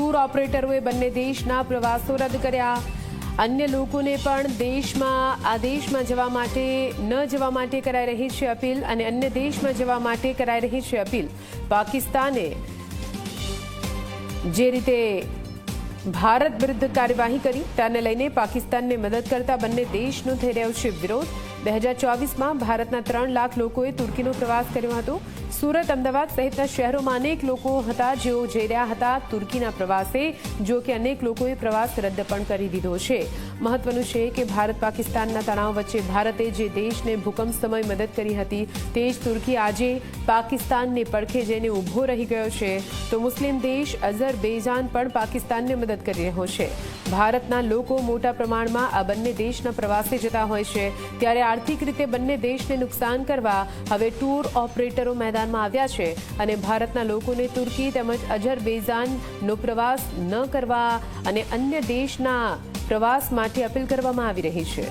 Tour ઓપરેટરોએ બંને દેશના પ્રવાસો રદ કર્યા. અન્ય લોકોને પણ દેશમાં, આ દેશમાં જવા માટે, ન જવા માટે કરાઈ રહી છે અપીલ અને અન્ય દેશમાં જવા માટે કરાઈ રહી છે અપીલ. પાકિસ્તાને જે રીતે ભારત વિરુદ્ધ કાર્યવાહી કરી તેને લઈને પાકિસ્તાનને મદદ કરતા બંને દેશનો થઈ રહ્યો છે વિરોધ. બે હજાર ચોવીસમાં ભારતના ત્રણ લાખ લોકોએ તુર્કીનો પ્રવાસ કર્યો હતો. સુરત, અમદાવાદ સહિતના શહેરોમાં અનેક લોકો હતા, જેઓ જઈ રહ્યા હતા તુર્કીના પ્રવાસે, જો કે અનેક લોકોએ પ્રવાસ રદ પણ કરી દીધો છે. મહત્વનું છે કે ભારત પાકિસ્તાનના તણાવ વચ્ચે ભારતે જે દેશને ભૂકંપ સમય મદદ કરી હતી, તે જ તુર્કી આજે પાકિસ્તાનને પડખે જઈને ઊભો રહી ગયો છે, તો મુસ્લિમ દેશ અઝરબેજાન પણ પાકિસ્તાનને મદદ કરી રહ્યો છે. ભારતના લોકો મોટા પ્રમાણમાં આ બંને દેશના પ્રવાસે જતા હોય છે, ત્યારે આર્થિક રીતે બંને દેશને નુકસાન કરવા હવે ટૂર ઓપરેટરો મેદાનમાં આવ્યા છે અને ભારતના લોકોને તુર્કી તેમજ અઝરબેજાનનો પ્રવાસ ન કરવા અને અન્ય દેશના પ્રવાસ માટે અપીલ કરવામાં આવી રહી છે.